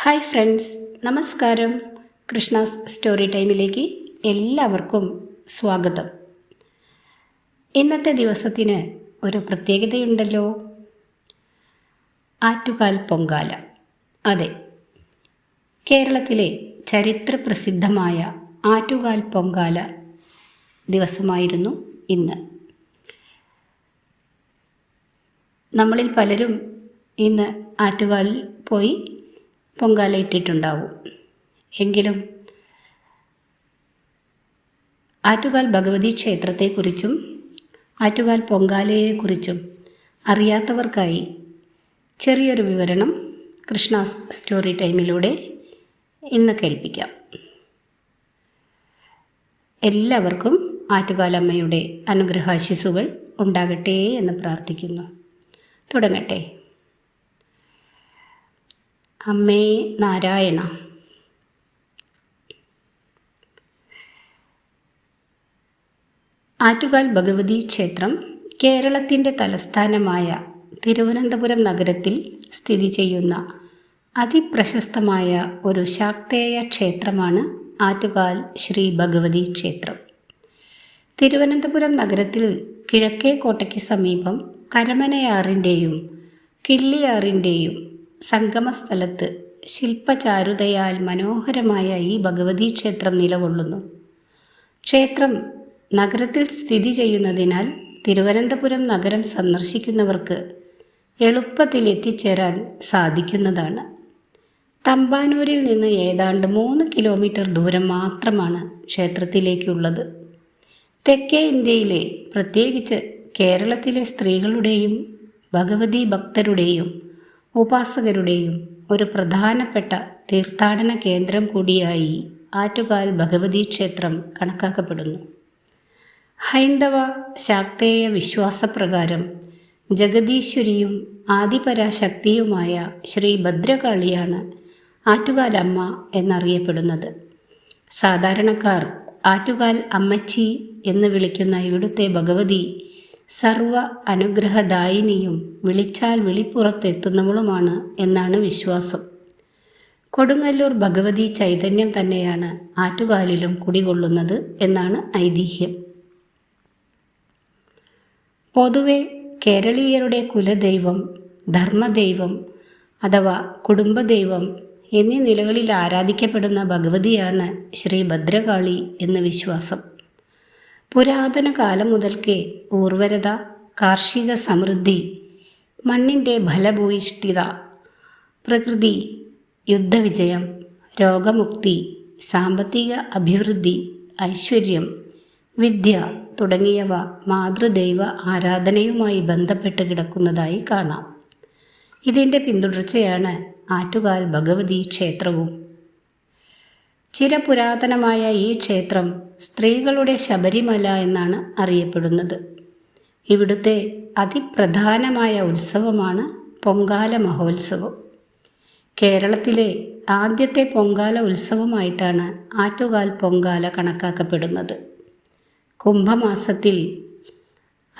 Hi friends നമസ്കാരം. Krishna's story ടൈമിലേക്ക് എല്ലാവർക്കും സ്വാഗതം. ഇന്നത്തെ ദിവസത്തിന് ഒരു പ്രത്യേകതയുണ്ടല്ലോ. ആറ്റുകാൽ പൊങ്കാല. അതെ കേരളത്തിലെ ചരിത്ര പ്രസിദ്ധമായ ആറ്റുകാൽ പൊങ്കാല ദിവസമായിരുന്നു ഇന്ന്. നമ്മളിൽ പലരും ഇന്ന് ആറ്റുകാലിൽ പോയി പൊങ്കാല ഇട്ടിട്ടുണ്ടാവും എങ്കിലും ആറ്റുകാൽ ഭഗവതി ക്ഷേത്രത്തെക്കുറിച്ചും ആറ്റുകാൽ പൊങ്കാലയെക്കുറിച്ചും അറിയാത്തവർക്കായി ചെറിയൊരു വിവരണം കൃഷ്ണ സ്റ്റോറി ടൈമിലൂടെ ഇന്ന് കേൾപ്പിക്കാം. എല്ലാവർക്കും ആറ്റുകാലമ്മയുടെ അനുഗ്രഹാശിസുകൾ ഉണ്ടാകട്ടെ എന്ന് പ്രാർത്ഥിക്കുന്നു. തുടങ്ങട്ടെ. അമ്മേ നാരായണ. ആറ്റുകാൽ ഭഗവതി ക്ഷേത്രം കേരളത്തിന്റെ തലസ്ഥാനമായ തിരുവനന്തപുരം നഗരത്തിൽ സ്ഥിതി ചെയ്യുന്ന അതിപ്രശസ്തമായ ഒരു ശാക്തേയ ക്ഷേത്രമാണ് ആറ്റുകാൽ ശ്രീ ഭഗവതി ക്ഷേത്രം. തിരുവനന്തപുരം നഗരത്തിൽ കിഴക്കേ കോട്ടയ്ക്ക് സമീപം കരമനയാറിന്റെയും കിള്ളിയാറിന്റെയും സംഗമസ്ഥലത്ത് ശില്പചാരുതയാൽ മനോഹരമായ ഈ ഭഗവതി ക്ഷേത്രം നിലകൊള്ളുന്നു. ക്ഷേത്രം നഗരത്തിൽ സ്ഥിതി ചെയ്യുന്നതിനാൽ തിരുവനന്തപുരം നഗരം സന്ദർശിക്കുന്നവർക്ക് എളുപ്പത്തിൽ എത്തിച്ചേരാൻ സാധിക്കുന്നതാണ്. തമ്പാനൂരിൽ നിന്ന് ഏതാണ്ട് മൂന്ന് കിലോമീറ്റർ ദൂരം മാത്രമാണ് ക്ഷേത്രത്തിലേക്കുള്ളത്. തെക്കേ ഇന്ത്യയിലെ പ്രത്യേകിച്ച് കേരളത്തിലെ സ്ത്രീകളുടെയും ഭഗവതി ഭക്തരുടെയും ഉപാസകരുടെയും ഒരു പ്രധാനപ്പെട്ട തീർത്ഥാടന കേന്ദ്രം കൂടിയായി ആറ്റുകാൽ ഭഗവതി ക്ഷേത്രം കണക്കാക്കപ്പെടുന്നു. ഹൈന്ദവ ശാക്തേയ വിശ്വാസപ്രകാരം ജഗദീശ്വരിയും ആദിപരാശക്തിയുമായ ശ്രീ ഭദ്രകാളിയാണ് ആറ്റുകാലമ്മ എന്നറിയപ്പെടുന്നത്. സാധാരണക്കാർ ആറ്റുകാൽ അമ്മച്ചി എന്ന് വിളിക്കുന്ന ഇവിടുത്തെ ഭഗവതി സർവ അനുഗ്രഹദായിനിയും വിളിച്ചാൽ വിളിപ്പുറത്തെത്തുന്നവളുമാണ് എന്നാണ് വിശ്വാസം. കൊടുങ്ങല്ലൂർ ഭഗവതി ചൈതന്യം തന്നെയാണ് ആറ്റുകാലിലും കുടികൊള്ളുന്നത് എന്നാണ് ഐതിഹ്യം. പൊതുവെ കേരളീയരുടെ കുലദൈവം ധർമ്മദൈവം അഥവാ കുടുംബദൈവം എന്നീ നിലകളിൽ ആരാധിക്കപ്പെടുന്ന ഭഗവതിയാണ് ശ്രീ ഭദ്രകാളി എന്ന് വിശ്വാസം. പുരാതന കാലം മുതൽക്കേ ഊർവരത കാർഷിക സമൃദ്ധി മണ്ണിന്റെ ഫലഭൂയിഷ്ഠിത പ്രകൃതി യുദ്ധവിജയം രോഗമുക്തി സാമ്പത്തിക അഭിവൃദ്ധി ഐശ്വര്യം വിദ്യ തുടങ്ങിയവ മാതൃദൈവ ആരാധനയുമായി ബന്ധപ്പെട്ട് കിടക്കുന്നതായി കാണാം. ഇതിന്റെ പിന്തുടർച്ചയാണ് ആറ്റുകാൽ ഭഗവതി ക്ഷേത്രവും ചിരപുരാതനമായ ഈ ക്ഷേത്രം സ്ത്രീകളുടെ ശബരിമല എന്നാണ് അറിയപ്പെടുന്നത്. ഇവിടുത്തെ അതിപ്രധാനമായ ഉത്സവമാണ് പൊങ്കാല മഹോത്സവം. കേരളത്തിലെ ആദ്യത്തെ പൊങ്കാല ഉത്സവമായിട്ടാണ് ആറ്റുകാൽ പൊങ്കാല കണക്കാക്കപ്പെടുന്നത്. കുംഭമാസത്തിൽ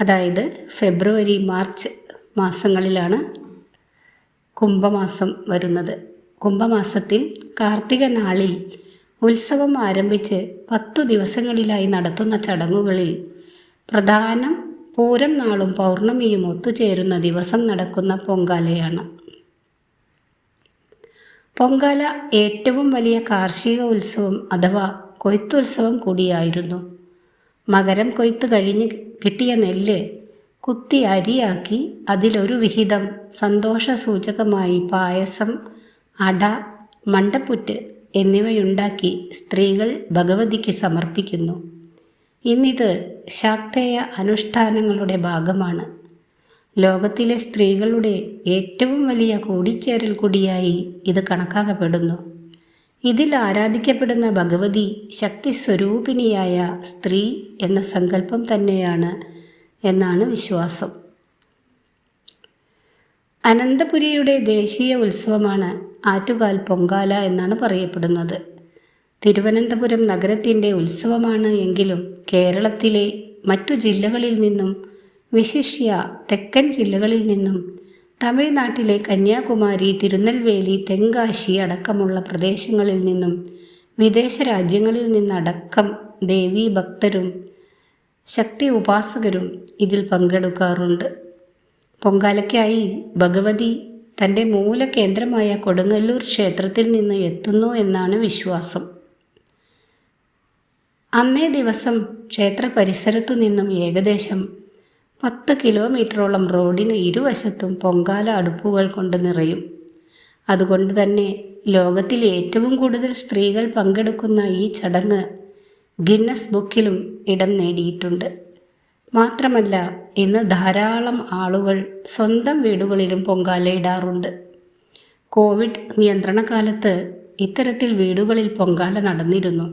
അതായത് ഫെബ്രുവരി മാർച്ച് മാസങ്ങളിലാണ് കുംഭമാസം വരുന്നത്. കുംഭമാസത്തിൽ കാർത്തിക നാളിൽ ഉത്സവം ആരംഭിച്ച് പത്തു ദിവസങ്ങളിലായി നടത്തുന്ന ചടങ്ങുകളിൽ പ്രധാനം പൂരം നാളും പൗർണമിയും ഒത്തുചേരുന്ന ദിവസം നടക്കുന്ന പൊങ്കാലയാണ്. പൊങ്കാല ഏറ്റവും വലിയ കാർഷിക ഉത്സവം അഥവാ കൊയ്ത്തുത്സവം കൂടിയായിരുന്നു. മകരം കൊയ്ത്ത് കഴിഞ്ഞ് കിട്ടിയ നെല്ല് കുത്തി അരിയാക്കി അതിലൊരു വിഹിതം സന്തോഷസൂചകമായി പായസം അട മണ്ടപ്പുറ്റ് എന്നിവയുണ്ടാക്കി സ്ത്രീകൾ ഭഗവതിക്ക് സമർപ്പിക്കുന്നു. ഇന്നിത് ശാക്തേയ അനുഷ്ഠാനങ്ങളുടെ ഭാഗമാണ്. ലോകത്തിലെ സ്ത്രീകളുടെ ഏറ്റവും വലിയ കൂടിച്ചേരൽ കൂടിയായി ഇത് കണക്കാക്കപ്പെടുന്നു. ഇതിൽ ആരാധിക്കപ്പെടുന്ന ഭഗവതി ശക്തി സ്വരൂപിണിയായ സ്ത്രീ എന്ന സങ്കല്പം തന്നെയാണ് എന്നാണ് വിശ്വാസം. അനന്തപുരിയുടെ ദേശീയ ഉത്സവമാണ് ആറ്റുകാൽ പൊങ്കാല എന്നാണ് പറയപ്പെടുന്നത്. തിരുവനന്തപുരം നഗരത്തിന്റെ ഉത്സവമാണ് എങ്കിലും കേരളത്തിലെ മറ്റു ജില്ലകളിൽ നിന്നും വിശിഷ്യ തെക്കൻ ജില്ലകളിൽ നിന്നും തമിഴ്നാട്ടിലെ കന്യാകുമാരി തിരുനെൽവേലി തെങ്കാശി അടക്കമുള്ള പ്രദേശങ്ങളിൽ നിന്നും വിദേശ രാജ്യങ്ങളിൽ നിന്നടക്കം ദേവീ ഭക്തരും ശക്തി ഉപാസകരും ഇതിൽ പങ്കെടുക്കാറുണ്ട്. പൊങ്കാലയ്ക്കായി ഭഗവതി തന്റെ മൂലകേന്ദ്രമായ കൊടുങ്ങല്ലൂർ ക്ഷേത്രത്തിൽ നിന്ന് എത്തുന്നു എന്നാണ് വിശ്വാസം. അന്നേ ദിവസം ക്ഷേത്ര പരിസരത്തു നിന്നും ഏകദേശം പത്ത് കിലോമീറ്ററോളം റോഡിന് ഇരുവശത്തും പൊങ്കാല അടുപ്പുകൾ കൊണ്ട് നിറയും. അതുകൊണ്ട് തന്നെ ലോകത്തിൽ ഏറ്റവും കൂടുതൽ സ്ത്രീകൾ പങ്കെടുക്കുന്ന ഈ ചടങ്ങ് ഗിന്നസ് ബുക്കിലും ഇടം നേടിയിട്ടുണ്ട്. മാത്രമല്ല ഇന്ന് ധാരാളം ആളുകൾ സ്വന്തം വീടുകളിലും പൊങ്കാലയിടാറുണ്ട് കോവിഡ് നിയന്ത്രണ കാലത്ത് ഇത്തരത്തിൽ വീടുകളിൽ പൊങ്കാല നടന്നിരുന്നു.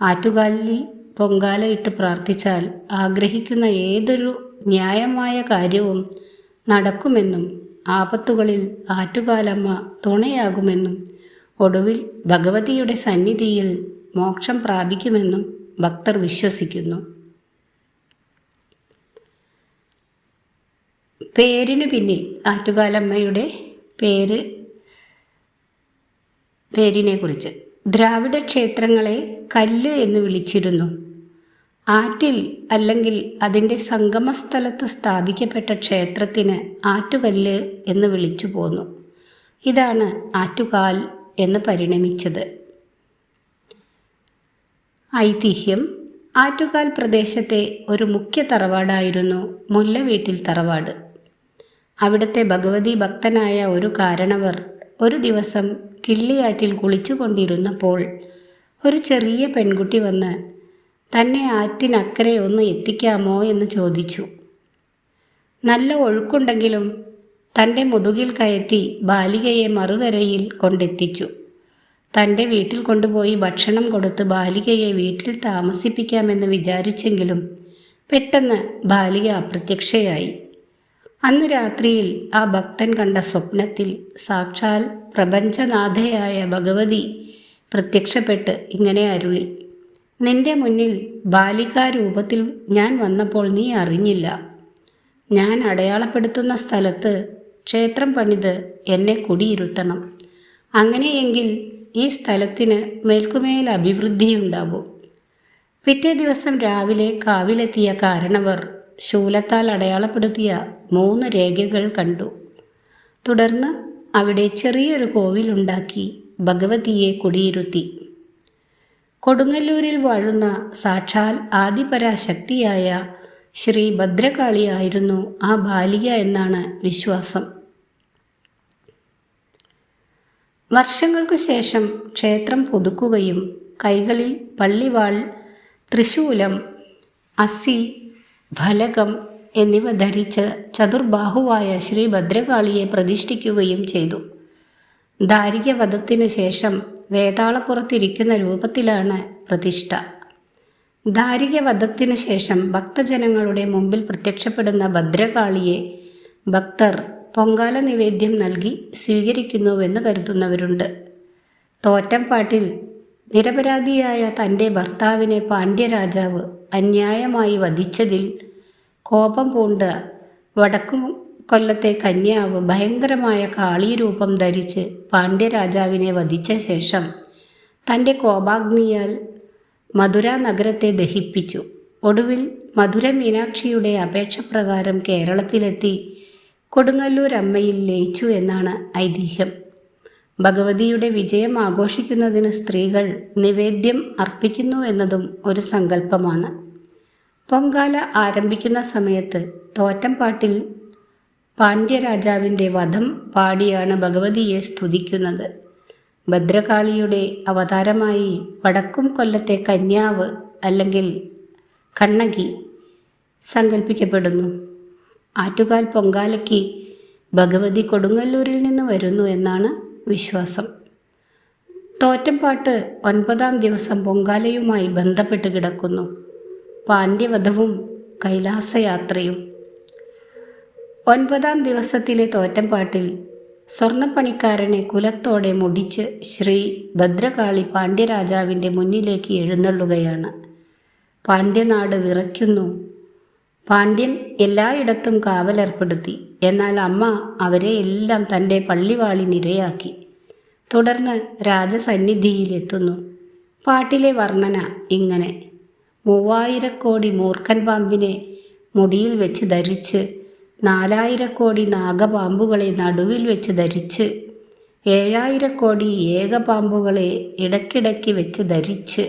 ആറ്റുകാലിൽ പൊങ്കാല ഇട്ട് പ്രാർത്ഥിച്ചാൽ ആഗ്രഹിക്കുന്ന ഏതൊരു ന്യായമായ കാര്യവും നടക്കുമെന്നും ആപത്തുകളിൽ ആറ്റുകാലമ്മ തുണയാകുമെന്നും ഒടുവിൽ ഭഗവതിയുടെ സന്നിധിയിൽ മോക്ഷം പ്രാപിക്കുമെന്നും ഭക്തർ വിശ്വസിക്കുന്നു. പേരിനു പിന്നിൽ ആറ്റുകാലമ്മയുടെ പേര് പേരിനെക്കുറിച്ച്. ദ്രാവിഡ ക്ഷേത്രങ്ങളെ കല്ല് എന്ന് വിളിച്ചിരുന്നു. ആറ്റിൽ അല്ലെങ്കിൽ അതിന്റെ സംഗമസ്ഥലത്ത് സ്ഥാപിക്കപ്പെട്ട ക്ഷേത്രത്തിന് ആറ്റുകല്ല് എന്ന് വിളിച്ചു പോന്നു. ഇതാണ് ആറ്റുകാൽ എന്ന് പരിണമിച്ചത്. ഐതിഹ്യം. ആറ്റുകാൽ പ്രദേശത്തെ ഒരു മുഖ്യ തറവാടായിരുന്നു മുല്ലവീട്ടിൽ തറവാട്. അവിടുത്തെ ഭഗവതി ഭക്തനായ ഒരു കാരണവർ ഒരു ദിവസം കിള്ളിയാറ്റിൽ കുളിച്ചുകൊണ്ടിരുന്നപ്പോൾ ഒരു ചെറിയ പെൺകുട്ടി വന്ന് തന്നെ ആറ്റിനക്കരെ ഒന്ന് എത്തിക്കാമോ? എന്ന് ചോദിച്ചു. നല്ല ഒഴുക്കുണ്ടെങ്കിലും തന്റെ മുതുകിൽ കയറ്റി ബാലികയെ മറുകരയിൽ കൊണ്ടെത്തിച്ചു. തന്റെ വീട്ടിൽ കൊണ്ടുപോയി ഭക്ഷണം കൊടുത്ത് ബാലികയെ വീട്ടിൽ താമസിപ്പിക്കാമെന്ന് വിചാരിച്ചെങ്കിലും പെട്ടെന്ന് ബാലിക അപ്രത്യക്ഷയായി. അന്ന് രാത്രിയിൽ ആ ഭക്തൻ കണ്ട സ്വപ്നത്തിൽ സാക്ഷാൽ പ്രപഞ്ചനാഥയായ ഭഗവതി പ്രത്യക്ഷപ്പെട്ട് ഇങ്ങനെ അരുളി നിന്റെ മുന്നിൽ ബാലികാരൂപത്തിൽ ഞാൻ വന്നപ്പോൾ നീ അറിഞ്ഞില്ല. ഞാൻ അടയാളപ്പെടുത്തുന്ന സ്ഥലത്ത് ക്ഷേത്രം പണിത് എന്നെ കുടിയിരുത്തണം. അങ്ങനെയെങ്കിൽ ഈ സ്ഥലത്തിന് മേൽക്കുമേൽ അഭിവൃദ്ധിയുണ്ടാകും. പിറ്റേ ദിവസം രാവിലെ കാവിലെത്തിയ കാരണവർ ശൂലത്താൽ അടയാളപ്പെടുത്തിയ മൂന്ന് രേഖകൾ കണ്ടു. തുടർന്ന് അവിടെ ചെറിയൊരു കോവിലുണ്ടാക്കി ഭഗവതിയെ കുടിയിരുത്തി. കൊടുങ്ങല്ലൂരിൽ വാഴുന്ന സാക്ഷാൽ ആദിപരാശക്തിയായ ശ്രീ ഭദ്രകാളിയായിരുന്നു ആ ബാലിക എന്നാണ് വിശ്വാസം. വർഷങ്ങൾക്കു ശേഷം ക്ഷേത്രം പുതുക്കുകയും കൈകളിൽ പള്ളിവാൾ തൃശൂലം അസി ഫലകം എന്നിവ ധരിച്ച് ചതുർബാഹുവായ ശ്രീ ഭദ്രകാളിയെ പ്രതിഷ്ഠിക്കുകയും ചെയ്തു. ദാരികവധത്തിനു ശേഷം വേതാളപ്പുറത്തിരിക്കുന്ന രൂപത്തിലാണ് പ്രതിഷ്ഠ. ദാരികവധത്തിനു ശേഷം ഭക്തജനങ്ങളുടെ മുമ്പിൽ പ്രത്യക്ഷപ്പെടുന്ന ഭദ്രകാളിയെ ഭക്തർ പൊങ്കാല നിവേദ്യം നൽകി സ്വീകരിക്കുന്നുവെന്ന് കരുതുന്നവരുണ്ട്. തോറ്റംപാട്ടിൽ നിരപരാധിയായ തന്റെ ഭർത്താവിനെ പാണ്ഡ്യരാജാവ് അന്യായമായി വധിച്ചതിൽ കോപം പൂണ്ട് വടക്കു കൊല്ലത്തെ കന്യാവ് ഭയങ്കരമായ കാളീരൂപം ധരിച്ച് പാണ്ഡ്യരാജാവിനെ വധിച്ച ശേഷം തന്റെ കോപാഗ്നിയാൽ മധുര നഗരത്തെ ദഹിപ്പിച്ചു. ഒടുവിൽ മധുര മീനാക്ഷിയുടെ അപേക്ഷ പ്രകാരം കേരളത്തിലെത്തി കൊടുങ്ങല്ലൂർ അമ്മയിൽ ലയിച്ചു എന്നാണ് ഐതിഹ്യം. ഭഗവതിയുടെ വിജയം ആഘോഷിക്കുന്നതിന് സ്ത്രീകൾ നിവേദ്യം അർപ്പിക്കുന്നു എന്നതും ഒരു സങ്കല്പമാണ്. പൊങ്കാല ആരംഭിക്കുന്ന സമയത്ത് തോറ്റംപാട്ടിൽ പാണ്ഡ്യരാജാവിന്റെ വധം പാടിയാണ് ഭഗവതിയെ സ്തുതിക്കുന്നത്. ഭദ്രകാളിയുടെ അവതാരമായി വടക്കും കൊല്ലത്തെ കന്യാവ് അല്ലെങ്കിൽ കണ്ണകി സങ്കല്പിക്കപ്പെടുന്നു. ആറ്റുകാൽ പൊങ്കാലയ്ക്ക് ഭഗവതി കൊടുങ്ങല്ലൂരിൽ നിന്ന് വരുന്നു എന്നാണ് വിശ്വാസം. തോറ്റംപാട്ട് ഒൻപതാം ദിവസം പൊങ്കാലയുമായി ബന്ധപ്പെട്ട് കിടക്കുന്നു. പാണ്ഡ്യവധവും കൈലാസയാത്രയും. ഒൻപതാം ദിവസത്തിലെ തോറ്റംപാട്ടിൽ സ്വർണപ്പണിക്കാരനെ കുലത്തോടെ മുടിച്ച് ശ്രീ ഭദ്രകാളി പാണ്ഡ്യരാജാവിന്റെ മുന്നിലേക്ക് എഴുന്നള്ളുകയാണ്. പാണ്ഡ്യനാട് വിറയ്ക്കുന്നു. പാണ്ഡ്യൻ എല്ലായിടത്തും കാവലേർപ്പെടുത്തി. എന്നാൽ അമ്മ അവരെ എല്ലാം തന്റെ പള്ളിവാളിനിരയാക്കി തുടർന്ന് രാജസന്നിധിയിലെത്തുന്നു. പാട്ടിലെ വർണന ഇങ്ങനെ. മൂവായിരക്കോടി മൂർഖൻ പാമ്പിനെ മുടിയിൽ വെച്ച് ധരിച്ച് നാലായിരക്കോടി നാഗപാമ്പുകളെ നടുവിൽ വെച്ച് ധരിച്ച് ഏഴായിരക്കോടി ഏകപാമ്പുകളെ ഇടയ്ക്കിടയ്ക്ക് വെച്ച് ധരിച്ച്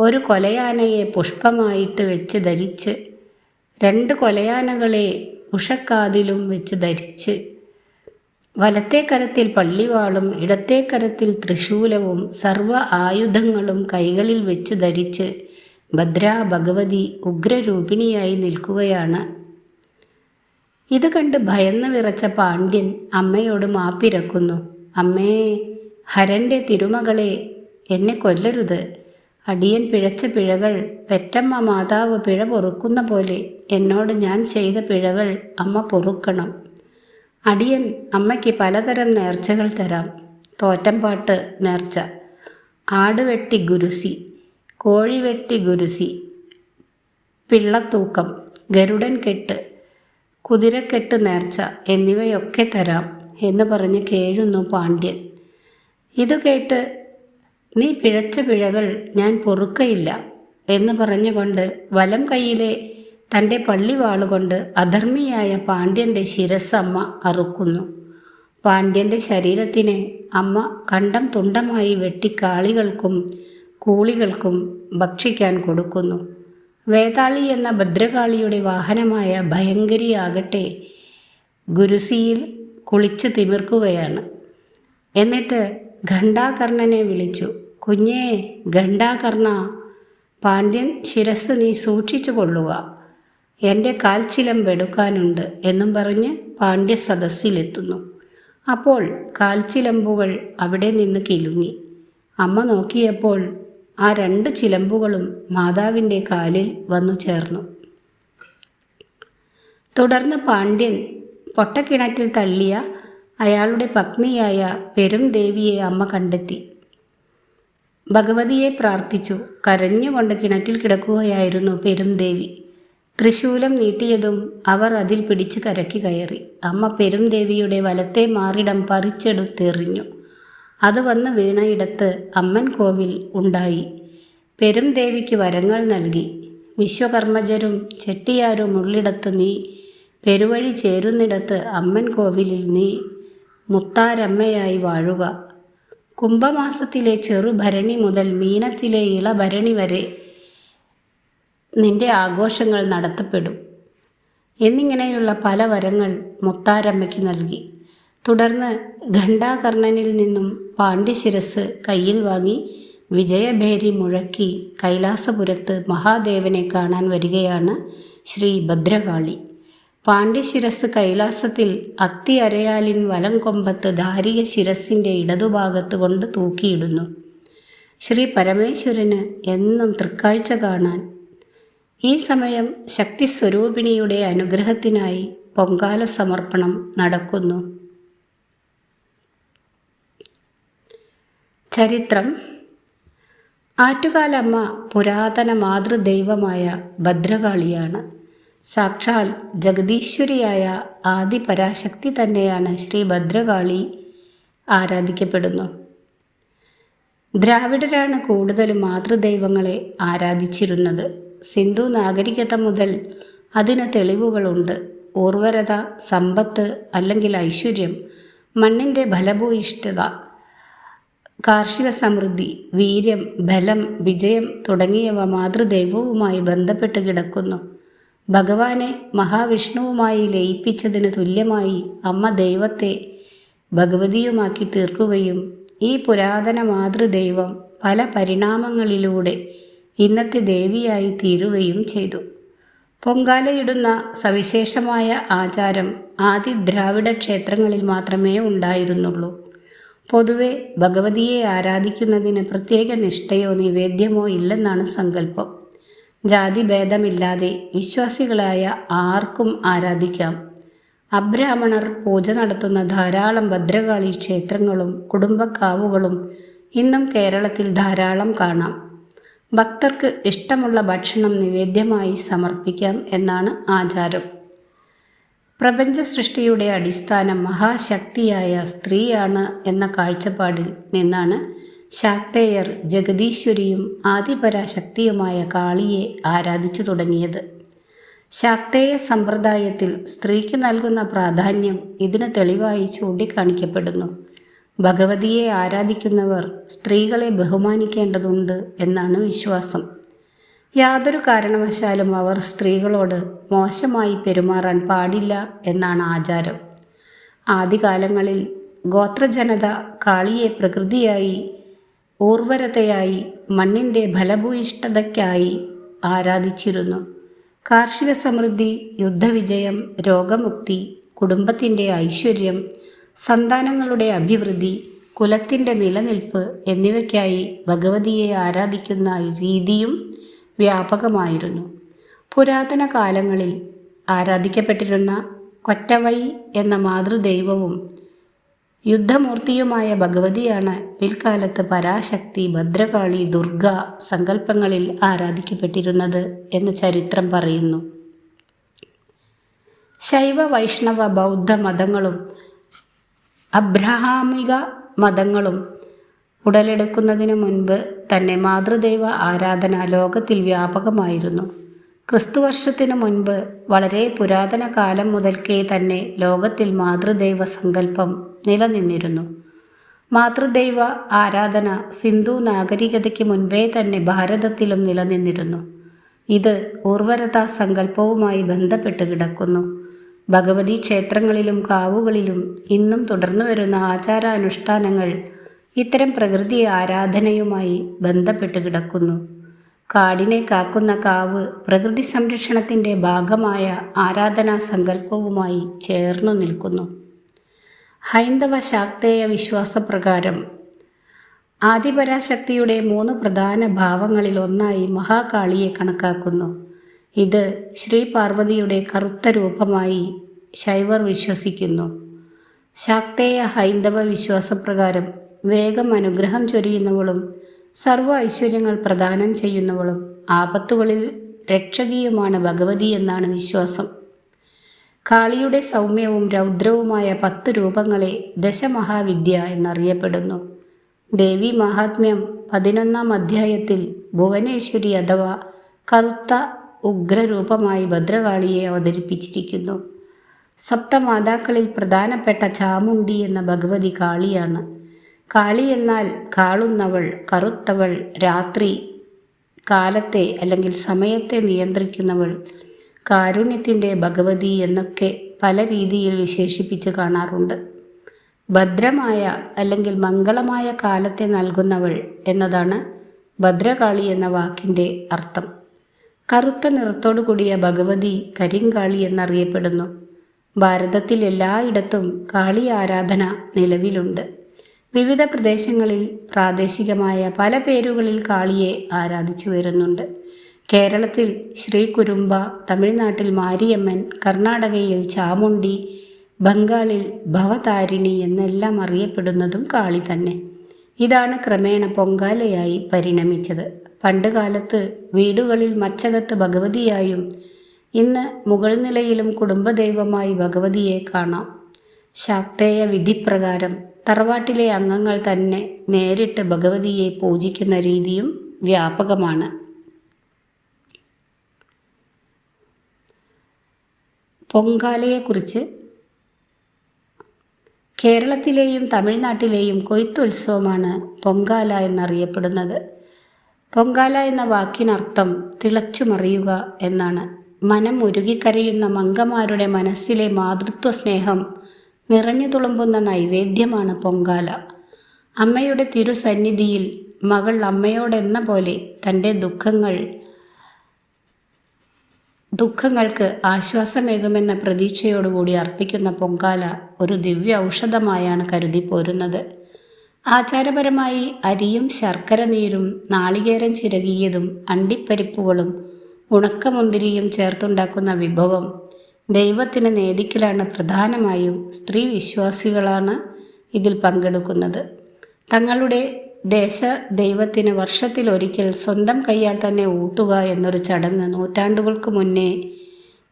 ഒരു കൊലയാനയെ പുഷ്പമായിട്ട് വെച്ച് ധരിച്ച് രണ്ട് കൊലയാനകളെ ഉഷക്കാതിലും വെച്ച് ധരിച്ച് വലത്തെ കരത്തിൽ പള്ളിവാളും ഇടത്തെ കരത്തിൽ തൃശൂലവും സർവ ആയുധങ്ങളും കൈകളിൽ വെച്ച് ധരിച്ച് ഭദ്രാ ഭഗവതി ഉഗ്രരൂപിണിയായി നിൽക്കുകയാണ്. ഇത് കണ്ട് ഭയന്ന് വിറച്ച പാണ്ഡ്യൻ അമ്മയോട് മാപ്പിരക്കുന്നു. അമ്മേ ഹരന്റെ തിരുമകളെ എന്നെ കൊല്ലരുത്. അടിയൻ പിഴച്ച പിഴകൾ പെറ്റമ്മ മാതാവ് പിഴ പൊറുക്കുന്ന പോലെ എന്നോട് ഞാൻ ചെയ്ത പിഴകൾ അമ്മ പൊറുക്കണം. അടിയൻ അമ്മയ്ക്ക് പലതരം നേർച്ചകൾ തരാം. തോറ്റംപാട്ട് നേർച്ച. ആടുവെട്ടി ഗുരുസി. കോഴിവെട്ടി ഗുരുസി. പിള്ളത്തൂക്കം. ഗരുഡൻ കെട്ട്. കുതിരക്കെട്ട് നേർച്ച എന്നിവയൊക്കെ തരാം എന്ന് പറഞ്ഞ് കേഴുന്നു പാണ്ഡ്യൻ. ഇത് കേട്ട് നീ പിഴച്ച പിഴകൾ ഞാൻ പൊറുക്കയില്ല എന്ന് പറഞ്ഞുകൊണ്ട് വലം കൈയിലെ തന്റെ പള്ളിവാളുകൊണ്ട് അധർമ്മിയായ പാണ്ഡ്യന്റെ ശിരസ്സമ്മ അറുക്കുന്നു. പാണ്ഡ്യന്റെ ശരീരത്തിനെ അമ്മ കണ്ടം തുണ്ടമായി വെട്ടി കാളികൾക്കും കൂളികൾക്കും ഭക്ഷിക്കാൻ കൊടുക്കുന്നു. വേതാളി എന്ന ഭദ്രകാളിയുടെ വാഹനമായ ഭയങ്കരിയാകട്ടെ ഗുരുസിയിൽ കുളിച്ച് തിമിർക്കുകയാണ്. എന്നിട്ട് ഘണ്ടാകർണനെ വിളിച്ചു. കുഞ്ഞേ ഗണ്ടാകർണ പാണ്ഡ്യൻ ശിരസ് നീ സൂക്ഷിച്ചു കൊള്ളുക. എന്റെ കാൽച്ചിലമ്പെടുക്കാനുണ്ട് എന്നും പറഞ്ഞ് പാണ്ഡ്യ സദസ്സിലെത്തുന്നു. അപ്പോൾ കാൽച്ചിലമ്പുകൾ അവിടെ നിന്ന് കിലുങ്ങി. അമ്മ നോക്കിയപ്പോൾ ആ രണ്ട് ചിലമ്പുകളും മാതാവിന്റെ കാലിൽ വന്നു ചേർന്നു. തുടർന്ന് പാണ്ഡ്യൻ പൊട്ടക്കിണറ്റിൽ തള്ളിയ അയാളുടെ പത്നിയായ പെരും ദേവിയെ അമ്മ കണ്ടെത്തി. ഭഗവതിയെ പ്രാർത്ഥിച്ചു. കരഞ്ഞുകൊണ്ട് കിണറ്റിൽ കിടക്കുകയായിരുന്നു പെരുംദേവി. തൃശൂലം നീട്ടിയതും അവർ അതിൽ പിടിച്ച് കരക്കി കയറി. അമ്മ പെരുംദേവിയുടെ വലത്തെ മാറിടം പറിച്ചെടുത്തെറിഞ്ഞു. അത് വന്ന് വീണയിടത്ത് അമ്മൻ കോവിൽ ഉണ്ടായി. പെരുംദേവിക്ക് വരങ്ങൾ നൽകി. വിശ്വകർമ്മജരും ചെട്ടിയാരും ഉള്ളിടത്ത് നീ പെരുവഴി ചേരുന്നിടത്ത് അമ്മൻ കോവിലിൽ നീ മുത്താരമ്മയായി വാഴുക. കുംഭമാസത്തിലെ ചെറുഭരണി മുതൽ മീനത്തിലെ ഇളഭരണി വരെ നിന്റെ ആഘോഷങ്ങൾ നടത്തപ്പെടും. എന്നിങ്ങനെയുള്ള പല വരങ്ങൾ മുത്താരമ്മയ്ക്ക് നൽകി. തുടർന്ന് ഘണ്ടാകർണനിൽ നിന്നും പാണ്ഡ്യശിരസ് കയ്യിൽ വാങ്ങി വിജയഭേരി മുഴക്കി കൈലാസപുരത്ത് മഹാദേവനെ കാണാൻ വരികയാണ് ശ്രീ ഭദ്രകാളി. പാണ്ഡ്യശിരസ് കൈലാസത്തിൽ അത്തി അരയാലിൻ വലം കൊമ്പത്ത് ധാരിക ശിരസിന്റെ ഇടതുഭാഗത്ത് കൊണ്ട് തൂക്കിയിടുന്നു. ശ്രീ പരമേശ്വരന് എന്നും തൃക്കാഴ്ച കാണാൻ. ഈ സമയം ശക്തി സ്വരൂപിണിയുടെ അനുഗ്രഹത്തിനായി പൊങ്കാല സമർപ്പണം നടക്കുന്നു. ചരിത്രം. ആറ്റുകാലമ്മ പുരാതന മാതൃദൈവമായ ഭദ്രകാളിയാണ്. സാക്ഷാൽ ജഗദീശ്വരിയായ ആദിപരാശക്തി തന്നെയാണ് ശ്രീ ഭദ്രകാളി ആരാധിക്കപ്പെടുന്നു. ദ്രാവിഡരാണ് കൂടുതലും മാതൃദൈവങ്ങളെ ആരാധിച്ചിരുന്നത്. സിന്ധു നാഗരികത മുതൽ അതിന് തെളിവുകളുണ്ട്. ഊർവരത സമ്പത്ത് അല്ലെങ്കിൽ ഐശ്വര്യം മണ്ണിന്റെ ഫലഭൂയിഷ്ഠത കാർഷിക സമൃദ്ധി വീര്യം ബലം വിജയം തുടങ്ങിയവ മാതൃദൈവവുമായി ബന്ധപ്പെട്ട് കിടക്കുന്നു. ഭഗവാനെ മഹാവിഷ്ണുവുമായി ലയിപ്പിച്ചതിന് തുല്യമായി അമ്മ ദൈവത്തെ ഭഗവതിയുമാക്കി തീർക്കുകയും ഈ പുരാതന മാതൃദൈവം പല പരിണാമങ്ങളിലൂടെ ഇന്നത്തെ ദേവിയായി തീരുകയും ചെയ്തു. പൊങ്കാലയിടുന്ന സവിശേഷമായ ആചാരം ആദി ദ്രാവിഡ ക്ഷേത്രങ്ങളിൽ മാത്രമേ ഉണ്ടായിരുന്നുള്ളൂ. പൊതുവെ ഭഗവതിയെ ആരാധിക്കുന്നതിന് പ്രത്യേക നിഷ്ഠയോ നിവേദ്യമോ ഇല്ലെന്നാണ് സങ്കല്പം. ജാതിഭേദമില്ലാതെ വിശ്വാസികളായ ആർക്കും ആരാധിക്കാം. അബ്രാഹ്മണർ പൂജ നടത്തുന്ന ധാരാളം ഭദ്രകാളി ക്ഷേത്രങ്ങളും കുടുംബക്കാവുകളും ഇന്നും കേരളത്തിൽ ധാരാളം കാണാം. ഭക്തർക്ക് ഇഷ്ടമുള്ള ഭക്ഷണം നിവേദ്യമായി സമർപ്പിക്കാം എന്നാണ് ആചാരം. പ്രപഞ്ച സൃഷ്ടിയുടെ അടിസ്ഥാനം മഹാശക്തിയായ സ്ത്രീയാണ് എന്ന കാഴ്ചപ്പാടിൽ നിന്നാണ് ശാക്തേയർ ജഗദീശ്വരിയും ആദിപരാശക്തിയുമായ കാളിയെ ആരാധിച്ചു തുടങ്ങിയത്. ശാക്തേയ സമ്പ്രദായത്തിൽ സ്ത്രീക്ക് നൽകുന്ന പ്രാധാന്യം ഇതിന് തെളിവായി ചൂണ്ടിക്കാണിക്കപ്പെടുന്നു. ഭഗവതിയെ ആരാധിക്കുന്നവർ സ്ത്രീകളെ ബഹുമാനിക്കേണ്ടതുണ്ട് എന്നാണ് വിശ്വാസം. യാതൊരു കാരണവശാലും അവർ സ്ത്രീകളോട് മോശമായി പെരുമാറാൻ പാടില്ല എന്നാണ് ആചാരം. ആദ്യകാലങ്ങളിൽ ഗോത്രജനത കാളിയെ പ്രകൃതിയായി ഊർവരതയായി മണ്ണിന്റെ ഫലഭൂയിഷ്ഠതയ്ക്കായി ആരാധിച്ചിരുന്നു. കാർഷിക സമൃദ്ധി യുദ്ധവിജയം രോഗമുക്തി കുടുംബത്തിന്റെ ഐശ്വര്യം സന്താനങ്ങളുടെ അഭിവൃദ്ധി കുലത്തിന്റെ നിലനിൽപ്പ് എന്നിവയ്ക്കായി ഭഗവതിയെ ആരാധിക്കുന്ന രീതിയും വ്യാപകമായിരുന്നു. പുരാതന കാലങ്ങളിൽ ആരാധിക്കപ്പെട്ടിരുന്ന കൊറ്റവൈ എന്ന മാതൃദൈവവും യുദ്ധമൂർത്തിയുമായ ഭഗവതിയാണ് പിൽക്കാലത്ത് പരാശക്തി ഭദ്രകാളി ദുർഗ സങ്കല്പങ്ങളിൽ ആരാധിക്കപ്പെട്ടിരുന്നത് എന്ന് ചരിത്രം പറയുന്നു. ശൈവ വൈഷ്ണവ ബൗദ്ധ മതങ്ങളും അബ്രഹാമിക മതങ്ങളും ഉടലെടുക്കുന്നതിന് മുൻപ് തന്നെ മാതൃദേവ ആരാധന ലോകത്തിൽ വ്യാപകമായിരുന്നു. ക്രിസ്തുവർഷത്തിനു മുൻപ് വളരെ പുരാതന കാലം മുതൽക്കേ തന്നെ ലോകത്തിൽ മാതൃദേവ സങ്കല്പം നിലനിന്നിരുന്നു. മാതൃദൈവ ആരാധന സിന്ധു നാഗരികതയ്ക്ക് മുൻപേ തന്നെ ഭാരതത്തിലും നിലനിന്നിരുന്നു. ഇത് ഊർവരതാ സങ്കല്പവുമായി ബന്ധപ്പെട്ട് കിടക്കുന്നു. ഭഗവതി ക്ഷേത്രങ്ങളിലും കാവുകളിലും ഇന്നും തുടർന്നു വരുന്ന ആചാരാനുഷ്ഠാനങ്ങൾ ഇത്തരം പ്രകൃതി ആരാധനയുമായി ബന്ധപ്പെട്ട് കിടക്കുന്നു. കാടിനെ കാക്കുന്ന കാവ് പ്രകൃതി സംരക്ഷണത്തിന്റെ ഭാഗമായ ആരാധനാ സങ്കല്പവുമായി ചേർന്നു നിൽക്കുന്നു. ഹൈന്ദവ ശാക്തേയ വിശ്വാസപ്രകാരം ആദിപരാശക്തിയുടെ മൂന്ന് പ്രധാന ഭാവങ്ങളിൽ ഒന്നായി മഹാകാളിയെ കണക്കാക്കുന്നു. ഇത് ശ്രീ പാർവതിയുടെ കറുത്ത രൂപമായി ശൈവർ വിശ്വസിക്കുന്നു. ശാക്തേയ ഹൈന്ദവ വിശ്വാസപ്രകാരം വേഗം അനുഗ്രഹം ചൊരിയുന്നവളും സർവ ഐശ്വര്യങ്ങൾ പ്രദാനം ചെയ്യുന്നവളും ആപത്തുകളിൽ രക്ഷകിയുമാണ് ഭഗവതി എന്നാണ് വിശ്വാസം. കാളിയുടെ സൗമ്യവും രൗദ്രവുമായ പത്ത് രൂപങ്ങളെ ദശമഹാവിദ്യ എന്നറിയപ്പെടുന്നു. ദേവി മഹാത്മ്യം പതിനൊന്നാം അധ്യായത്തിൽ ഭുവനേശ്വരി അഥവാ കറുത്ത ഉഗ്രരൂപമായി ഭദ്രകാളിയെ അവതരിപ്പിച്ചിരിക്കുന്നു. സപ്തമാതാക്കളിൽ പ്രധാനപ്പെട്ട ചാമുണ്ടി എന്ന ഭഗവതി കാളിയാണ്. കാളി എന്നാൽ കാളുന്നവൾ കറുത്തവൾ രാത്രി കാലത്തെ അല്ലെങ്കിൽ സമയത്തെ നിയന്ത്രിക്കുന്നവൾ കാരുണ്യത്തിന്റെ ഭഗവതി എന്നൊക്കെ പല രീതിയിൽ വിശേഷിപ്പിച്ച് കാണാറുണ്ട്. ഭദ്രമായ അല്ലെങ്കിൽ മംഗളമായ കാലത്തെ നൽകുന്നവൾ എന്നതാണ് ഭദ്രകാളി എന്ന വാക്കിന്റെ അർത്ഥം. കറുത്ത നിറത്തോടു കൂടിയ ഭഗവതി കരിങ്കാളി എന്നറിയപ്പെടുന്നു. ഭാരതത്തിൽ എല്ലായിടത്തും കാളി ആരാധന നിലവിലുണ്ട്. വിവിധ പ്രദേശങ്ങളിൽ പ്രാദേശികമായ പല പേരുകളിൽ കാളിയെ ആരാധിച്ചു വരുന്നുണ്ട്. കേരളത്തിൽ ശ്രീ കുരുമ്പ തമിഴ്നാട്ടിൽ മാരിയമ്മൻ കർണാടകയിൽ ചാമുണ്ടി ബംഗാളിൽ ഭവതാരിണി എന്നെല്ലാം അറിയപ്പെടുന്നതും കാളി തന്നെ. ഇതാണ് ക്രമേണ പൊങ്കാലയായി പരിണമിച്ചത്. പണ്ടുകാലത്ത് വീടുകളിൽ മച്ചകത്ത് ഭഗവതിയായും ഇന്ന് മുകൾ നിലയിലും കുടുംബദൈവമായി ഭഗവതിയെ കാണാം. ശാക്തേയ വിധിപ്രകാരം തറവാട്ടിലെ അംഗങ്ങൾ തന്നെ നേരിട്ട് ഭഗവതിയെ പൂജിക്കുന്ന രീതിയും വ്യാപകമാണ്. പൊങ്കാലയെക്കുറിച്ച് കേരളത്തിലെയും തമിഴ്നാട്ടിലെയും കൊയ്ത്തുത്സവമാണ് പൊങ്കാല എന്നറിയപ്പെടുന്നത്. പൊങ്കാല എന്ന വാക്കിനർത്ഥം തിളച്ചുമറിയുക എന്നാണ്. മനം ഉരുകിക്കരയുന്ന മങ്കമാരുടെ മനസ്സിലെ മാതൃത്വ സ്നേഹം നിറഞ്ഞു തുളുമ്പുന്ന നൈവേദ്യമാണ് പൊങ്കാല. അമ്മയുടെ തിരുസന്നിധിയിൽ മകൾ അമ്മയോടെന്ന പോലെ തന്റെ ദുഃഖങ്ങൾ ദുഃഖങ്ങൾക്ക് ആശ്വാസമേകുമെന്ന പ്രതീക്ഷയോടുകൂടി അർപ്പിക്കുന്ന പൊങ്കാല ഒരു ദിവ്യ ഔഷധമായാണ് കരുതി പോരുന്നത്. ആചാരപരമായി അരിയും ശർക്കര നീരും നാളികേരം ചിരകിയതും അണ്ടിപ്പരിപ്പുകളും ഉണക്കമുന്തിരിയും ചേർത്തുണ്ടാക്കുന്ന വിഭവം ദൈവത്തിന് നേതിക്കലാണ് പ്രധാനമായും സ്ത്രീ വിശ്വാസികളാണ് ഇതിൽ പങ്കെടുക്കുന്നത്. തങ്ങളുടെ ദേശ ദൈവത്തിന് വർഷത്തിലൊരിക്കൽ സ്വന്തം കൈയാൽ തന്നെ ഊട്ടുക എന്നൊരു ചടങ്ങ് നൂറ്റാണ്ടുകൾക്ക് മുന്നേ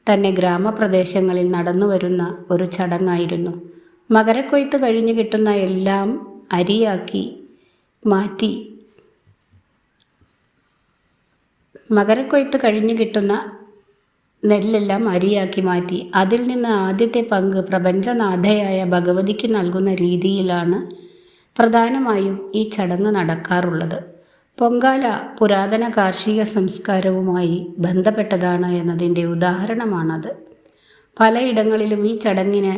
തന്നെ ഗ്രാമപ്രദേശങ്ങളിൽ നടന്നു വരുന്ന ഒരു ചടങ്ങായിരുന്നു. മകരക്കൊയ്ത്ത് കഴിഞ്ഞ് കിട്ടുന്ന എല്ലാം അരിയാക്കി മാറ്റി. മകരക്കൊയ്ത്ത് കഴിഞ്ഞ് കിട്ടുന്ന നെല്ലെല്ലാം അരിയാക്കി മാറ്റി. അതിൽ നിന്ന് ആദ്യത്തെ പങ്ക് പ്രപഞ്ചനാഥയായ ഭഗവതിക്ക് നൽകുന്ന രീതിയിലാണ് പ്രധാനമായും ഈ ചടങ്ങ് നടക്കാറുള്ളത്. പൊങ്കാല പുരാതന കാർഷിക സംസ്കാരവുമായി ബന്ധപ്പെട്ടതാണ് എന്നതിന്റെ ഉദാഹരണമാണത്. പലയിടങ്ങളിലും ഈ ചടങ്ങിന്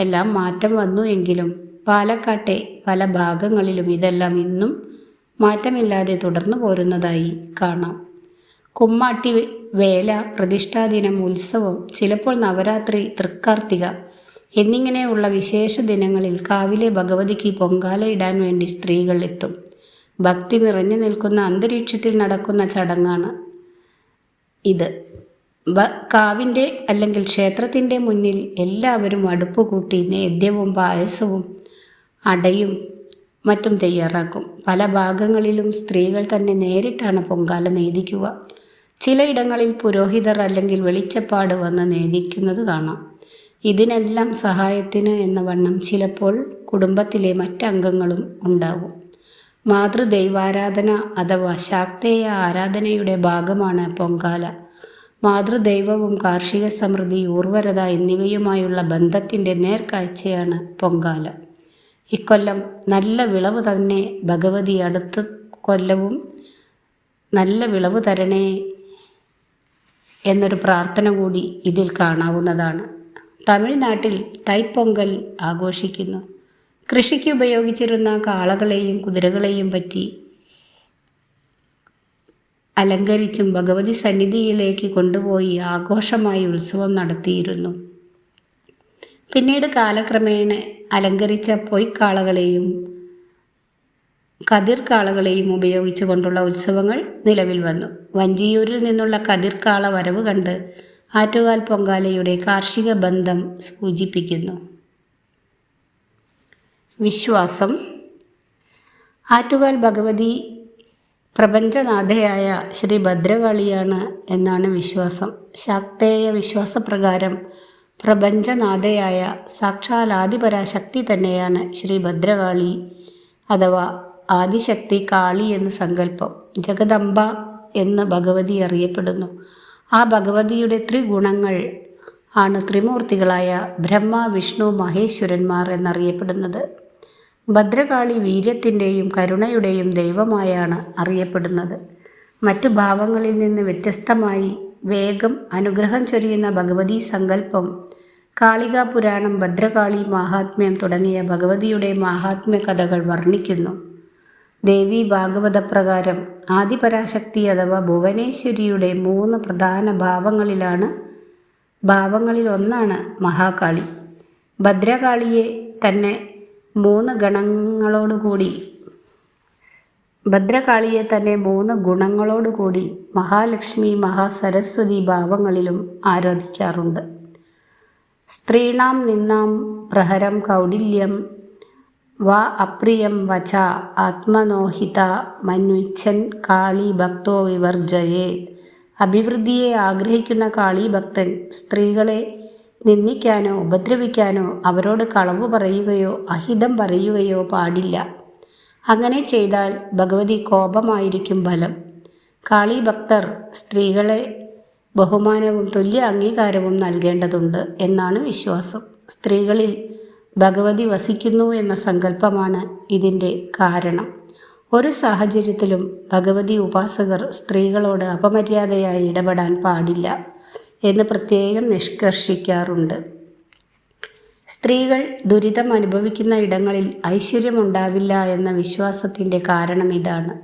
എല്ലാം മാറ്റം വന്നു എങ്കിലും പാലക്കാട്ടെ പല ഭാഗങ്ങളിലും ഇതെല്ലാം ഇന്നും മാറ്റമില്ലാതെ തുടർന്നു പോരുന്നതായി കാണാം. കുമ്മാട്ടി വേല പ്രതിഷ്ഠാദിനം ഉത്സവം ചിലപ്പോൾ നവരാത്രി തൃക്കാർത്തിക എന്നിങ്ങനെയുള്ള വിശേഷ ദിനങ്ങളിൽ കാവിലെ ഭഗവതിക്ക് പൊങ്കാല ഇടാൻ വേണ്ടി സ്ത്രീകൾ എത്തും. ഭക്തി നിറഞ്ഞു നിൽക്കുന്ന അന്തരീക്ഷത്തിൽ നടക്കുന്ന ചടങ്ങാണ് ഇത്. കാവിന്റെ അല്ലെങ്കിൽ ക്ഷേത്രത്തിന്റെ മുന്നിൽ എല്ലാവരും അടുപ്പ് കൂട്ടി നേദ്യവും പായസവും അടയും മറ്റും തയ്യാറാക്കും. പല ഭാഗങ്ങളിലും സ്ത്രീകൾ തന്നെ നേരിട്ടാണ് പൊങ്കാല നേദിക്കുക. ചിലയിടങ്ങളിൽ പുരോഹിതർ അല്ലെങ്കിൽ വെളിച്ചപ്പാട് വന്ന് നേദിക്കുന്നത് കാണാം. ഇതിനെല്ലാം സഹായത്തിന് എന്ന വണ്ണം ചിലപ്പോൾ കുടുംബത്തിലെ മറ്റംഗങ്ങളും ഉണ്ടാകും. മാതൃദൈവാരാധന അഥവാ ശാക്തേയ ആരാധനയുടെ ഭാഗമാണ് പൊങ്കാല. മാതൃദൈവവും കാർഷിക സമൃദ്ധി ഊർവരത എന്നിവയുമായുള്ള ബന്ധത്തിന്റെ നേർക്കാഴ്ചയാണ് പൊങ്കാല. ഇക്കൊല്ലം നല്ല വിളവ് തന്നെ ഭഗവതി അടുത്ത കൊല്ലവും നല്ല വിളവ് തരണേ എന്നൊരു പ്രാർത്ഥന കൂടി ഇതിൽ കാണാവുന്നതാണ്. തമിഴ്നാട്ടിൽ തൈപ്പൊങ്കൽ ആഘോഷിക്കുന്നു. കൃഷിക്ക് ഉപയോഗിച്ചിരുന്ന കാളകളെയും കുതിരകളെയും പറ്റി അലങ്കരിച്ചും ഭഗവതി സന്നിധിയിലേക്ക് കൊണ്ടുപോയി ആഘോഷമായി ഉത്സവം നടത്തിയിരുന്നു. പിന്നീട് കാലക്രമേണ അലങ്കരിച്ച പൊയ്ക്കാളകളെയും കതിർക്കാളകളെയും ഉപയോഗിച്ചു കൊണ്ടുള്ള ഉത്സവങ്ങൾ നിലവിൽ വന്നു. വഞ്ചിയൂരിൽ നിന്നുള്ള കതിർ കാള വരവ് കണ്ട് ആറ്റുകാൽ പൊങ്കാലയുടെ കാർഷിക ബന്ധം സൂചിപ്പിക്കുന്നു. വിശ്വാസം. ആറ്റുകാൽ ഭഗവതി പ്രപഞ്ചനാഥയായ ശ്രീ ഭദ്രകാളിയാണ് എന്നാണ് വിശ്വാസം. ശാക്തേയ വിശ്വാസപ്രകാരം പ്രപഞ്ചനാഥയായ സാക്ഷാലാദിപരാശക്തി തന്നെയാണ് ശ്രീ ഭദ്രകാളി അഥവാ ആദിശക്തി കാളി എന്ന് സങ്കല്പം. ജഗദംബ എന്ന് ഭഗവതി അറിയപ്പെടുന്നു. ആ ഭഗവതിയുടെ ത്രിഗുണങ്ങൾ ആണ് ത്രിമൂർത്തികളായ ബ്രഹ്മ വിഷ്ണു മഹേശ്വരന്മാർ എന്നറിയപ്പെടുന്നത്. ഭദ്രകാളി വീര്യത്തിന്റെയും കരുണയുടെയും ദൈവമായാണ് അറിയപ്പെടുന്നത്. മറ്റു ഭാവങ്ങളിൽ നിന്ന് വ്യത്യസ്തമായി വേഗം അനുഗ്രഹം ചൊരിയുന്ന ഭഗവതി സങ്കല്പം കാളികാ പുരാണം ഭദ്രകാളി മാഹാത്മ്യം തുടങ്ങിയ ഭഗവതിയുടെ മാഹാത്മ്യ കഥകൾ വർണിക്കുന്നു. ദേവി ഭാഗവത പ്രകാരം ആദിപരാശക്തി അഥവാ ഭുവനേശ്വരിയുടെ മൂന്ന് പ്രധാന ഭാവങ്ങളിലാണ് ഭാവങ്ങളിൽ ഒന്നാണ് മഹാകാളി. ഭദ്രകാളിയെ തന്നെ മൂന്ന് ഗണങ്ങളോടുകൂടി ഭദ്രകാളിയെ തന്നെ മൂന്ന് ഗുണങ്ങളോടുകൂടി മഹാലക്ഷ്മി മഹാസരസ്വതി ഭാവങ്ങളിലും ആരാധിക്കാറുണ്ട്. സ്ത്രീണാം നിന്നാം പ്രഹരം കൗടില്യം വാ അപ്രിയം വച ആത്മനോഹിത മന്വിച്ഛൻ കാളി ഭക്തോ വിവർജയേ. അഭിവൃദ്ധിയെ ആഗ്രഹിക്കുന്ന കാളി ഭക്തൻ സ്ത്രീകളെ നിന്ദിക്കാനോ ഉപദ്രവിക്കാനോ അവരോട് കളവ് പറയുകയോ അഹിതം പറയുകയോ പാടില്ല. അങ്ങനെ ചെയ്താൽ ഭഗവതി കോപമായിരിക്കും ഫലം. കാളി ഭക്തർ സ്ത്രീകളെ ബഹുമാനവും തുല്യ അംഗീകാരവും നൽകേണ്ടതുണ്ട് എന്നാണ് വിശ്വാസം. സ്ത്രീകളിൽ ഭഗവതി വസിക്കുന്നു എന്ന സങ്കല്പമാണ് ഇതിന്റെ കാരണം. ഒരു സാഹചര്യത്തിലും ഭഗവതി ഉപാസകർ സ്ത്രീകളോട് അപമര്യാദയായി ഇടപെടാൻ പാടില്ല എന്ന് പ്രത്യേകം നിഷ്കർഷിക്കാറുണ്ട്. സ്ത്രീകൾ ദുരിതം അനുഭവിക്കുന്ന ഇടങ്ങളിൽ ഐശ്വര്യമുണ്ടാവില്ല എന്ന വിശ്വാസത്തിന്റെ കാരണം ഇതാണ്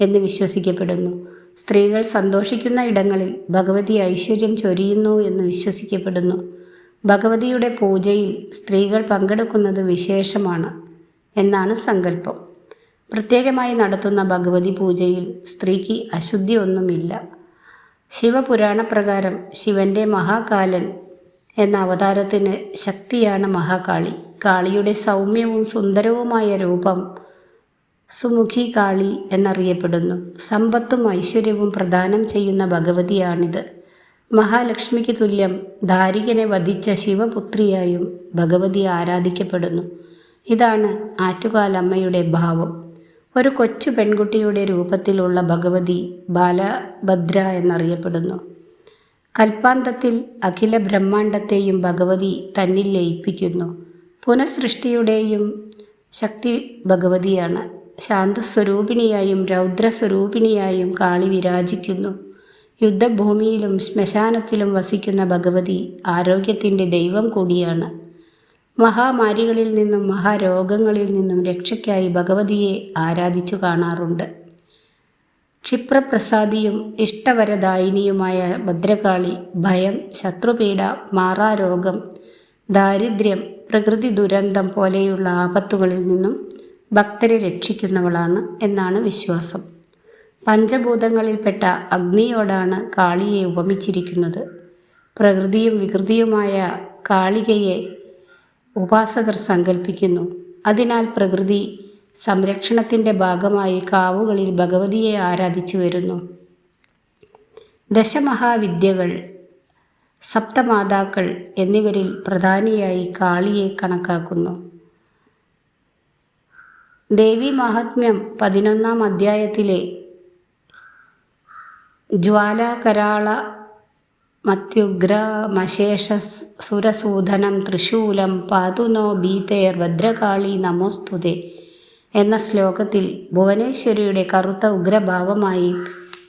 എന്ന് വിശ്വസിക്കപ്പെടുന്നു. സ്ത്രീകൾ സന്തോഷിക്കുന്ന ഇടങ്ങളിൽ ഭഗവതി ഐശ്വര്യം ചൊരിയുന്നു എന്ന് വിശ്വസിക്കപ്പെടുന്നു. ഭഗവതിയുടെ പൂജയിൽ സ്ത്രീകൾ പങ്കെടുക്കുന്നത് വിശേഷമാണ് എന്നാണ് സങ്കല്പം. പ്രത്യേകമായി നടത്തുന്ന ഭഗവതി പൂജയിൽ സ്ത്രീക്ക് അശുദ്ധി ഒന്നുമില്ല. ശിവപുരാണപ്രകാരം ശിവന്റെ മഹാകാലൻ എന്ന അവതാരത്തിന് ശക്തിയാണ് മഹാകാളി. കാളിയുടെ സൗമ്യവും സുന്ദരവുമായ രൂപം സുമുഖി കാളി എന്നറിയപ്പെടുന്നു. സമ്പത്തും ഐശ്വര്യവും പ്രദാനം ചെയ്യുന്ന ഭഗവതിയാണിത്. മഹാലക്ഷ്മിക്ക് തുല്യം ധാരികനെ വധിച്ച ശിവപുത്രിയായും ഭഗവതി ആരാധിക്കപ്പെടുന്നു. ഇതാണ് ആറ്റുകാലമ്മയുടെ ഭാവം. ഒരു കൊച്ചു പെൺകുട്ടിയുടെ രൂപത്തിലുള്ള ഭഗവതി ബാലഭദ്ര എന്നറിയപ്പെടുന്നു. കൽപ്പാന്തത്തിൽ അഖില ബ്രഹ്മാണ്ടത്തെയും ഭഗവതി തന്നിൽ ലയിപ്പിക്കുന്നു. പുനഃസൃഷ്ടിയുടെയും ശക്തി ഭഗവതിയാണ്. ശാന്തസ്വരൂപിണിയായും രൗദ്രസ്വരൂപിണിയായും കാളി വിരാജിക്കുന്നു. യുദ്ധഭൂമിയിലും ശ്മശാനത്തിലും വസിക്കുന്ന ഭഗവതി ആരോഗ്യത്തിന്റെ ദൈവം കൂടിയാണ്. മഹാമാരികളിൽ നിന്നും മഹാരോഗങ്ങളിൽ നിന്നും രക്ഷയ്ക്കായി ഭഗവതിയെ ആരാധിച്ചു കാണാറുണ്ട്. ക്ഷിപ്രപ്രസാദിയും ഇഷ്ടവരദായിനിയുമായ ഭദ്രകാളി ഭയം ശത്രുപീഡ മാറാരോഗം ദാരിദ്ര്യം പ്രകൃതി ദുരന്തം പോലെയുള്ള ആപത്തുകളിൽ നിന്നും ഭക്തരെ രക്ഷിക്കുന്നവളാണ് എന്നാണ് വിശ്വാസം. പഞ്ചഭൂതങ്ങളിൽപ്പെട്ട അഗ്നിയോടാണ് കാളിയെ ഉപമിച്ചിരിക്കുന്നത്. പ്രകൃതിയും വികൃതിയുമായ കാളികയെ ഉപാസകർ സങ്കല്പിക്കുന്നു അതിനാൽ പ്രകൃതി സംരക്ഷണത്തിന്റെ ഭാഗമായി കാവുകളിൽ ഭഗവതിയെ ആരാധിച്ചു വരുന്നു. ദശമഹാവിദ്യകൾ സപ്തമാതാക്കൾ എന്നിവരിൽ പ്രധാനിയായി കാളിയെ കണക്കാക്കുന്നു. ദേവി മഹാത്മ്യം പതിനൊന്നാം അധ്യായത്തിലെ ജ്വാലാകരാള മത്യുഗ്രമശേഷ സുരസൂധനം തൃശൂലം പാതുനോ ഭീതേർ ഭദ്രകാളി നമോസ്തുതേ എന്ന ശ്ലോകത്തിൽ ഭുവനേശ്വരിയുടെ കറുത്ത ഉഗ്രഭാവമായി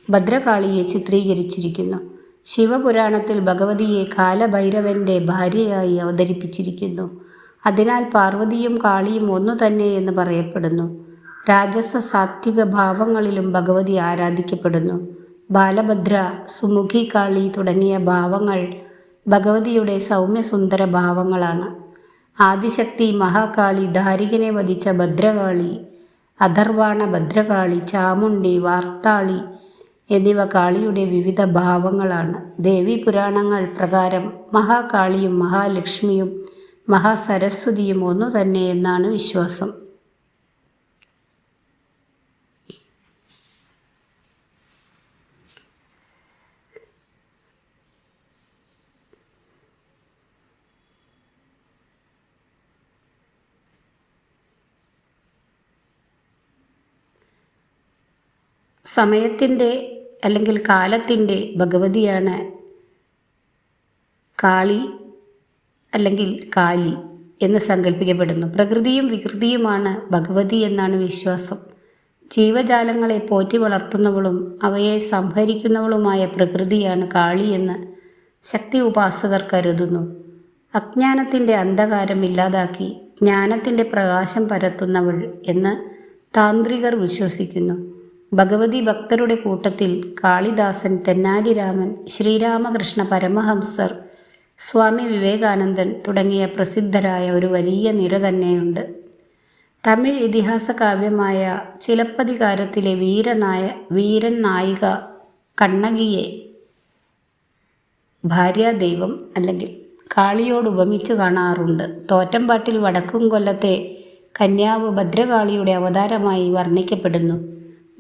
ഭദ്രകാളിയെ ചിത്രീകരിച്ചിരിക്കുന്നു. ശിവപുരാണത്തിൽ ഭഗവതിയെ കാലഭൈരവന്റെ ഭാര്യയായി അവതരിപ്പിച്ചിരിക്കുന്നു. അതിനാൽ പാർവതിയും കാളിയും ഒന്നു തന്നെ എന്ന് പറയപ്പെടുന്നു. രാജസ സാത്വിക ഭാവങ്ങളിലും ഭഗവതി ആരാധിക്കപ്പെടുന്നു. ബാലഭദ്ര സുമുഖി കാളി തുടങ്ങിയ ഭാവങ്ങൾ ഭഗവതിയുടെ സൗമ്യസുന്ദര ഭാവങ്ങളാണ്. ആദിശക്തി മഹാകാളി ധാരികനെ വധിച്ച ഭദ്രകാളി അധർവാണ ഭദ്രകാളി ചാമുണ്ടി വാർത്താളി എന്നിവ കാളിയുടെ വിവിധ ഭാവങ്ങളാണ്. ദേവി പുരാണങ്ങൾ പ്രകാരം മഹാകാളിയും മഹാലക്ഷ്മിയും മഹാസരസ്വതിയും ഒന്നു തന്നെ എന്നാണ് വിശ്വാസം. സമയത്തിന്റെ അല്ലെങ്കിൽ കാലത്തിന്റെ ഭഗവതിയാണ് കാളി അല്ലെങ്കിൽ കാലി എന്ന് സങ്കല്പിക്കപ്പെടുന്നു. പ്രകൃതിയും വികൃതിയുമാണ് ഭഗവതി എന്നാണ് വിശ്വാസം. ജീവജാലങ്ങളെ പോറ്റി വളർത്തുന്നവളും അവയെ സംഹരിക്കുന്നവളുമായ പ്രകൃതിയാണ് കാളി എന്ന് ശക്തി ഉപാസകർ കരുതുന്നു. അജ്ഞാനത്തിന്റെ അന്ധകാരം ഇല്ലാതാക്കി ജ്ഞാനത്തിന്റെ പ്രകാശം പരത്തുന്നവൾ എന്ന് താന്ത്രികർ വിശ്വസിക്കുന്നു. ഭഗവതി ഭക്തരുടെ കൂട്ടത്തിൽ കാളിദാസൻ തെന്നാലിരാമൻ ശ്രീരാമകൃഷ്ണ പരമഹംസർ സ്വാമി വിവേകാനന്ദൻ തുടങ്ങിയ പ്രസിദ്ധരായ ഒരു വലിയ നിര തന്നെയുണ്ട്. തമിഴ് ഇതിഹാസ കാവ്യമായ ചിലപ്പതികാരത്തിലെ വീരനായ വീരൻ നായിക കണ്ണകിയെ ഭാര്യാദൈവം അല്ലെങ്കിൽ കാളിയോട് ഉപമിച്ചു കാണാറുണ്ട്. തോറ്റമ്പാട്ടിൽ വടക്കും കൊല്ലത്തെ കന്യാവ് ഭദ്രകാളിയുടെ അവതാരമായി വർണിക്കപ്പെടുന്നു.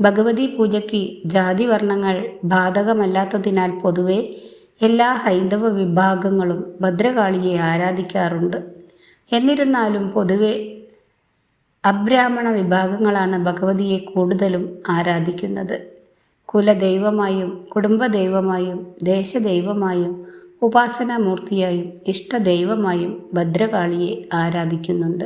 ഭഗവതി പൂജയ്ക്ക് ജാതിവർണങ്ങൾ ബാധകമല്ലാത്തതിനാൽ പൊതുവെ എല്ലാ ഹൈന്ദവ വിഭാഗങ്ങളും ഭദ്രകാളിയെ ആരാധിക്കാറുണ്ട്. എന്നിരുന്നാലും പൊതുവെ അബ്രാഹ്മണ വിഭാഗങ്ങളാണ് ഭഗവതിയെ കൂടുതലും ആരാധിക്കുന്നത്. കുലദൈവമായും കുടുംബദൈവമായും ദേശദൈവമായും ഉപാസനാമൂർത്തിയായും ഇഷ്ടദൈവമായും ഭദ്രകാളിയെ ആരാധിക്കുന്നുണ്ട്.